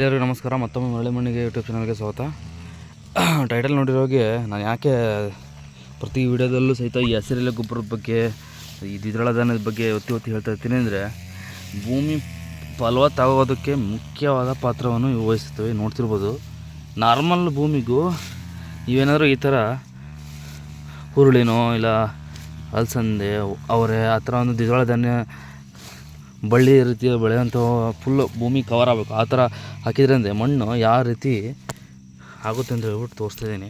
ಎಲ್ಲರಿಗೂ ನಮಸ್ಕಾರ, ಮತ್ತೊಮ್ಮೆ ಮರಳಿ ಮಣ್ಣಿಗೆ ಯೂಟ್ಯೂಬ್ ಚಾನಲ್ಗೆ ಸ್ವಾಗತ. ಟೈಟಲ್ ನೋಡಿರೋಗೆ ನಾನು ಯಾಕೆ ಪ್ರತಿ ವಿಡಿಯೋದಲ್ಲೂ ಸಹಿತ ಈ ಹಸಿರೆಲೆ ಗೊಬ್ಬರದ ಬಗ್ಗೆ, ಈ ದ್ವಿದಳ ಧಾನ್ಯದ ಬಗ್ಗೆ ಒತ್ತಿ ಒತ್ತಿ ಹೇಳ್ತಾ ಇರ್ತೀನಿ ಅಂದರೆ, ಭೂಮಿ ಫಲವತ್ತಾಗೋದಕ್ಕೆ ಮುಖ್ಯವಾದ ಪಾತ್ರವನ್ನು ಇವು ವಹಿಸುತ್ತವೆ. ನೋಡ್ತಿರ್ಬೋದು ನಾರ್ಮಲ್ ಭೂಮಿಗೂ ಇವೇನಾದರೂ ಈ ಥರ ಹುರುಳಿನೋ ಇಲ್ಲ ಅಲಸಂದೆ, ಅವರೇ, ಆ ಥರ ಒಂದು ದ್ವಿದಳ ಧಾನ್ಯ ಬಳ್ಳಿ ರೀತಿಯ ಬೆಳೆಯುವಂಥ ಫುಲ್ಲು ಭೂಮಿ ಕವರ್ ಆಗಬೇಕು. ಆ ಥರ ಹಾಕಿದ್ರೆ ಅಂದರೆ ಮಣ್ಣು ಯಾವ ರೀತಿ ಆಗುತ್ತೆ ಅಂತ ಹೇಳ್ಬಿಟ್ಟು ತೋರಿಸ್ತಿದ್ದೀನಿ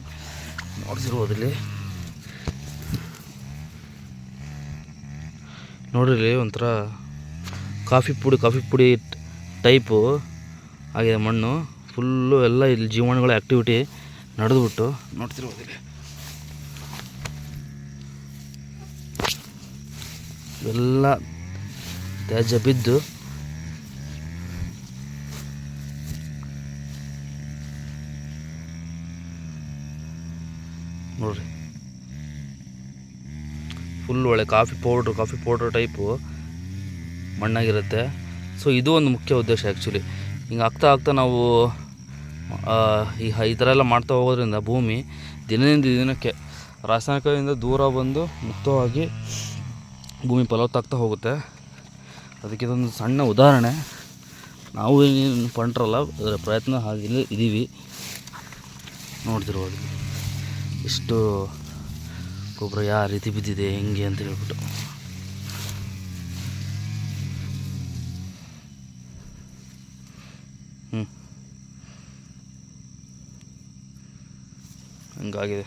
ನೋಡ್ತಿರ್ಬೋದು ಇಲ್ಲಿ ನೋಡ್ರಿ ಒಂಥರ ಕಾಫಿ ಪುಡಿ ಕಾಫಿ ಪುಡಿ ಟೈಪು ಆಗಿದೆ ಮಣ್ಣು. ಫುಲ್ಲು ಎಲ್ಲ ಇಲ್ಲಿ ಜೀವಾಣುಗಳ ಆ್ಯಕ್ಟಿವಿಟಿ ನಡೆದುಬಿಟ್ಟು ನೋಡ್ತಿರ್ಬೋದು ಇಲ್ಲಿ ಎಲ್ಲ ತ್ಯಾಜ್ಯ ಬಿದ್ದು ನೋಡ್ರಿ. ಫುಲ್ ಒಳ್ಳೆ coffee powder coffee powder type ಮಣ್ಣಾಗಿರುತ್ತೆ. So ಇದು ಒಂದು ಮುಖ್ಯ ಉದ್ದೇಶ ಆ್ಯಕ್ಚುಲಿ ಹಿಂಗೆ ಆಗ್ತಾ ಆಗ್ತಾ ನಾವು ಈ ಈ ಥರ ಎಲ್ಲ ಮಾಡ್ತಾ ಹೋಗೋದ್ರಿಂದ ಭೂಮಿ ದಿನದಿಂದ ದಿನಕ್ಕೆ ರಾಸಾಯನಿಕದಿಂದ ದೂರ ಬಂದು ಮುಕ್ತವಾಗಿ ಭೂಮಿ ಫಲವತ್ತಾಗ್ತಾ ಹೋಗುತ್ತೆ. ಅದಕ್ಕೆ ಇದೊಂದು ಸಣ್ಣ ಉದಾಹರಣೆ. ನಾವು ಏನು ಪಂಟ್ರಲ್ಲ, ಅದರ ಪ್ರಯತ್ನ ಹಾಗೆ ಇದ್ದೀವಿ. ನೋಡ್ತಿರ್ಬೋದು. ಎಷ್ಟು ಗೊಬ್ಬರ ಯಾವ ರೀತಿ ಬಿದ್ದಿದೆ, ಹೆಂಗೆ ಅಂತ ಹೇಳ್ಬಿಟ್ಟು. ಹ್ಞೂ ಹಂಗಾಗಿದೆ.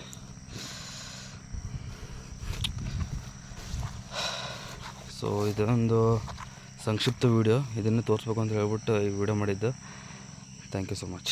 ಸೊ ಇದೊಂದು ಸಂಕ್ಷಿಪ್ತ ವೀಡಿಯೋ ಇದನ್ನು ತೋರಿಸ್ಬೇಕು ಅಂತ ಹೇಳ್ಬಿಟ್ಟು ಈ ವಿಡಿಯೋ ಮಾಡಿದ್ದು. Thank you so much